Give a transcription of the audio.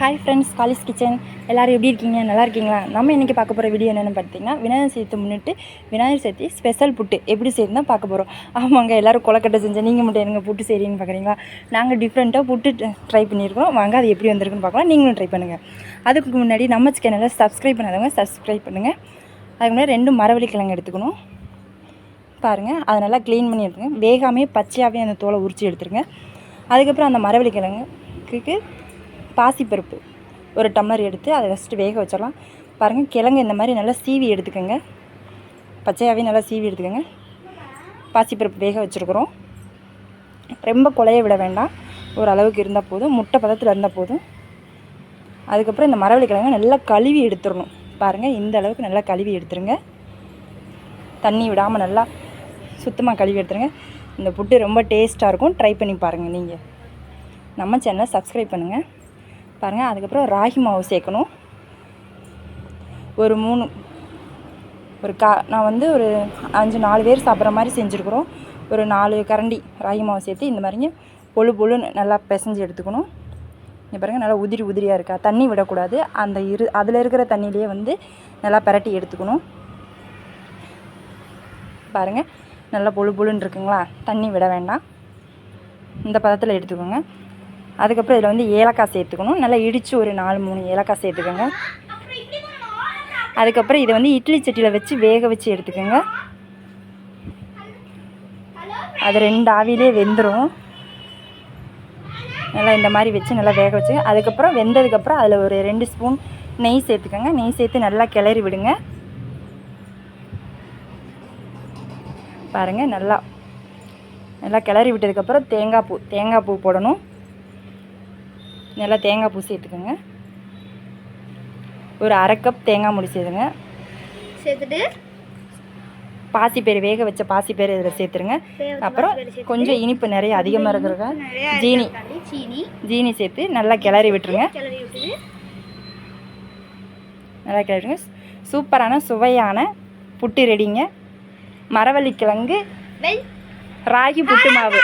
Hi friends college kitchen எல்லோரும் எப்படி இருக்கீங்க? நல்லா இருக்கீங்களா? நம்ம இன்றைக்கி பார்க்க போகிற வீடியோ என்னென்னு பார்த்தீங்கன்னா விநாயகர் சதுர்த்தி முன்னிட்டு விநாயகர் சதுர்த்தி ஸ்பெஷல் புட்டு எப்படி செய்யணும் தான் பார்க்க போகிறோம் ஆமாங்க எல்லோரும் கொலக்கட்டை செஞ்சேன் நீங்கள் மட்டும் எனக்கு புட்டு செய்கிறீங்கன்னு பார்க்குறீங்களா? நாங்கள் டிஃப்ரெண்ட்டாக புட்டு ட்ரை பண்ணியிருக்கோம் வாங்க அது எப்படி வந்திருக்குன்னு பார்க்கலாம். நீங்களும் ட்ரை பண்ணுங்கள் அதுக்கு முன்னாடி நம்ம சேனலை சப்ஸ்கிரைப் பண்ணாதவங்க சப்ஸ்கிரைப் பண்ணுங்கள் அதுக்கு முன்னாடி ரெண்டு மரவள்ளி கிழங்கு எடுத்துக்கணும். பாருங்கள் அதை நல்லா க்ளீன் பண்ணி எடுத்துங்க வேகாமே பச்சையாகவே அந்த தோலை உரித்து எடுத்துருங்க. அதுக்கப்புறம் அந்த மரவள்ளி கிழங்குக்கு பாசிப்பருப்பு ஒரு டம்ளர் எடுத்து அதை ஃபஸ்ட்டு வேக வச்சிடலாம். பாருங்கள் கிழங்கு இந்த மாதிரி நல்லா சீவி எடுத்துக்கோங்க. பச்சையாகவே நல்லா சீவி எடுத்துக்கோங்க. பாசிப்பருப்பு வேக வச்சுருக்குறோம். ரொம்ப குழைய விட வேண்டாம். ஒரு அளவுக்கு இருந்தால் போதும். முட்டை பதத்தில் இருந்தால் போதும். அதுக்கப்புறம் இந்த மரவள்ளி கிழங்கு நல்லா கழுவி எடுத்துடணும். பாருங்கள் இந்த அளவுக்கு நல்லா கழுவி எடுத்துருங்க. தண்ணி விடாமல் நல்லா சுத்தமாக கழுவி எடுத்துருங்க. இந்த புட்டு ரொம்ப டேஸ்ட்டாக இருக்கும். ட்ரை பண்ணி பாருங்கள் நீங்கள் நம்ம சேனலை சப்ஸ்கிரைப் பண்ணுங்கள் பாருங்கள் அதுக்கப்புறம் ராகி மாவு சேர்க்கணும். ஒரு மூணு ஒரு கா நான் வந்து ஒரு அஞ்சு நாலு பேர் சாப்பிட்ற மாதிரி செஞ்சுருக்குறோம். ஒரு நாலு கரண்டி ராகி மாவு சேர்த்து இந்த மாதிரிங்க பொழு பொழுன்னு நல்லா பிசைஞ்சு எடுத்துக்கணும். இங்கே பாருங்கள் நல்லா உதிரி உதிரியாக இருக்கா? தண்ணி விடக்கூடாது. அந்த இரு அதில் இருக்கிற தண்ணியிலேயே வந்து நல்லா பிரட்டி எடுத்துக்கணும். பாருங்கள் நல்லா பொழு பொழுன்னு இருக்குங்களா? தண்ணி விட வேண்டாம். இந்த பதத்தில் எடுத்துக்கோங்க. அதுக்கப்புறம் இதில் வந்து ஏலக்காய் சேர்த்துக்கணும். நல்லா இடித்து ஒரு நாலு மூணு ஏலக்காய் சேர்த்துக்கோங்க. அதுக்கப்புறம் இதை வந்து இட்லி சட்டியில் வச்சு வேக வச்சு எடுத்துக்கோங்க. அது ரெண்டு ஆவிலே வெந்துடும் நல்லா இந்த மாதிரி வச்சு நல்லா வேக வச்சு அதுக்கப்புறம் வெந்ததுக்கப்புறம் அதில் ஒரு ரெண்டு ஸ்பூன் நெய் சேர்த்துக்கோங்க. நெய் சேர்த்து நல்லா கிளறி விடுங்க. பாருங்கள் நல்லா நல்லா கிளறி விட்டதுக்கப்புறம் தேங்காய் பூ தேங்காய் பூ போடணும். நல்லா தேங்காய் பூ சேர்த்துக்கோங்க ஒரு அரை கப் தேங்காய் முடி சேர்த்துங்க சேர்த்துட்டு? பாசிப்பயிறு வேக வச்ச பாசிப்பயிறு இதில் சேர்த்துருங்க. அப்புறம் கொஞ்சம் இனிப்பு நிறைய அதிகமாக இருக்கிறத ஜீனி. சீனி. ஜீனி சேர்த்து நல்லா கிளறி விட்டுருங்க. நல்லா கிளறிங்க சூப்பரான சுவையான புட்டு ரெடிங்க. மரவள்ளி கிழங்கு ராகி புட்டு மாவு.